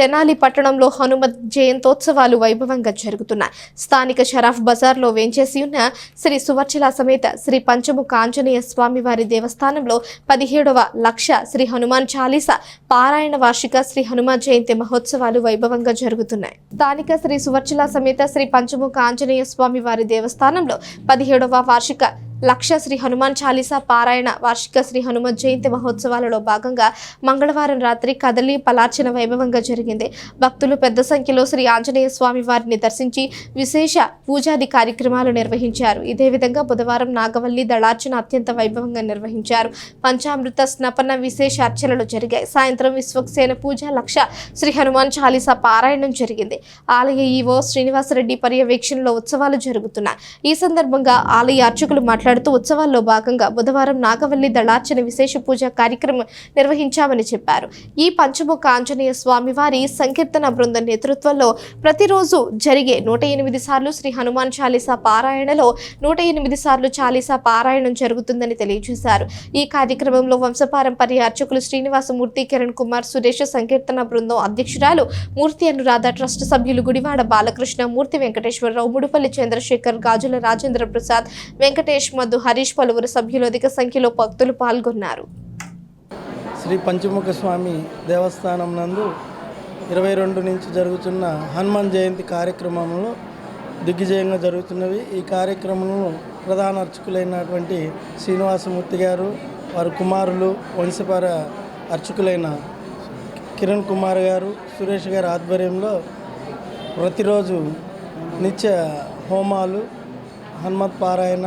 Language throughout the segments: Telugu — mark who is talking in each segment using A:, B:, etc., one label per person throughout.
A: తెనాలి పట్టణంలో హనుమత్ జయంతోత్సవాలు వైభవంగా జరుగుతున్నాయి. స్థానిక షరాఫ్ బజార్లో వేంచేసి ఉన్న శ్రీ సువర్చల సమేత శ్రీ పంచముఖ ఆంజనేయ స్వామి వారి దేవస్థానంలో పదిహేడవ లక్ష శ్రీ హనుమాన్ చాలీస పారాయణ వార్షిక శ్రీ హనుమాన్ జయంతి మహోత్సవాలు వైభవంగా జరుగుతున్నాయి. స్థానిక శ్రీ సువర్చల సమేత శ్రీ పంచముఖ ఆంజనేయ స్వామివారి దేవస్థానంలో పదిహేడవ వార్షిక లక్ష శ్రీ హనుమాన్ చాలీసా పారాయణ వార్షిక శ్రీ హనుమత్ జయంతి మహోత్సవాలలో భాగంగా మంగళవారం రాత్రి కదలి పలార్చన వైభవంగా జరిగింది. భక్తులు పెద్ద సంఖ్యలో శ్రీ ఆంజనేయ స్వామి వారిని దర్శించి విశేష పూజాది కార్యక్రమాలు నిర్వహించారు. ఇదే విధంగా బుధవారం నాగవల్లి దళార్చన అత్యంత వైభవంగా నిర్వహించారు. పంచామృత స్నపన విశేష అర్చనలు జరిగాయి. సాయంత్రం విశ్వక్సేన పూజ లక్ష శ్రీ హనుమాన్ చాలీసా పారాయణం జరిగింది. ఆలయ ఈవో శ్రీనివాసరెడ్డి పర్యవేక్షణలో ఉత్సవాలు జరుగుతున్నాయి. ఈ సందర్భంగా ఆలయ అర్చకులు మాట్లాడుతూ ఉత్సవాల్లో భాగంగా బుధవారం నాగవల్లి దళార్చన విశేష పూజ కార్యక్రమం నిర్వహించామని చెప్పారు. ఈ పంచముఖ ఆంజనేయ స్వామి వారి సంకీర్తన బృందం నేతృత్వంలో ప్రతిరోజు జరిగే నూట ఎనిమిది సార్లు శ్రీ హనుమాన్ చాలీసా పారాయణలో నూట ఎనిమిది సార్లు చాలీసా పారాయణం జరుగుతుందని తెలియజేశారు. ఈ కార్యక్రమంలో వంశపారంపర్య అర్చకులు శ్రీనివాసమూర్తి కిరణ్ కుమార్ సురేష్ సంకీర్తన బృందం అధ్యక్షురాలు మూర్తి అనురాధ ట్రస్ట్ సభ్యులు గుడివాడ బాలకృష్ణ మూర్తి వెంకటేశ్వరరావు ముడుపల్లి చంద్రశేఖర్ గాజుల రాజేంద్ర ప్రసాద్ వెంకటేష్ మధు హరీష్ పలువురు సభ్యులు అధిక సంఖ్యలో భక్తులు పాల్గొన్నారు.
B: శ్రీ పంచముఖ స్వామి దేవస్థానం నందు ఇరవై రెండు నుంచి జరుగుతున్న హనుమాన్ జయంతి కార్యక్రమంలో దిగ్విజయంగా జరుగుతున్నవి. ఈ కార్యక్రమంలో ప్రధాన అర్చకులైనటువంటి శ్రీనివాసమూర్తి గారు వారి కుమారులు వంశపర అర్చకులైన కిరణ్ కుమార్ గారు సురేష్ గారి ఆధ్వర్యంలో ప్రతిరోజు నిత్య హోమాలు హనుమత్ పారాయణ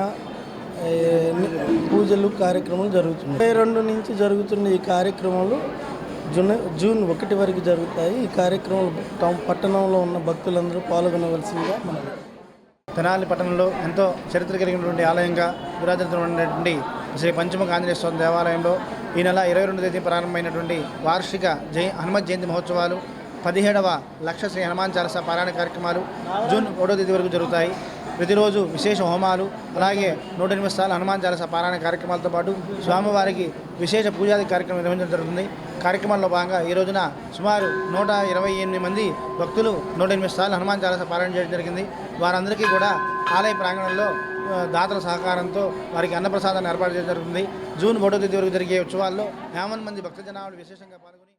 B: పూజలు కార్యక్రమాలు జరుగుతున్నాయి. ఇరవై రెండు నుంచి జరుగుతున్న ఈ కార్యక్రమాలు జూన్ జూన్ ఒకటి వరకు జరుగుతాయి. ఈ కార్యక్రమం పట్టణంలో ఉన్న భక్తులందరూ పాల్గొనవలసిందిగా మనం
C: తెనాలి పట్టణంలో ఎంతో చరిత్ర కలిగినటువంటి ఆలయంగా పురాతనమైనటువంటి శ్రీ పంచముఖ ఆంజనేయ స్వామి దేవాలయంలో ఈ నెల ఇరవై రెండు తేదీ ప్రారంభమైనటువంటి వార్షిక జయ హనుమత్ జయంతి మహోత్సవాలు పదిహేడవ లక్ష శ్రీ హనుమాన్ చాలస పారాయణ కార్యక్రమాలు జూన్ ఒకటో తేదీ వరకు జరుగుతాయి. ప్రతిరోజు విశేష హోమాలు అలాగే నూట ఎనిమిది సార్లు హనుమాన్ చాలస పారాయణ కార్యక్రమాలతో పాటు స్వామివారికి విశేష పూజాది కార్యక్రమం నిర్వహించడం జరుగుతుంది. కార్యక్రమాల్లో భాగంగా ఈ రోజున సుమారు నూట ఇరవై ఎనిమిది మంది భక్తులు నూట ఎనిమిది సార్లు హనుమాన్ చాలస పారాయణ చేయడం జరిగింది. వారందరికీ కూడా ఆలయ ప్రాంగణంలో దాతల సహకారంతో వారికి అన్నప్రసాదాన్ని ఏర్పాటు చేయడం జరుగుతుంది. జూన్ ఒకటో తేదీ వరకు జరిగే ఉత్సవాల్లో యావన్ మంది భక్తజనాలు విశేషంగా పాల్గొని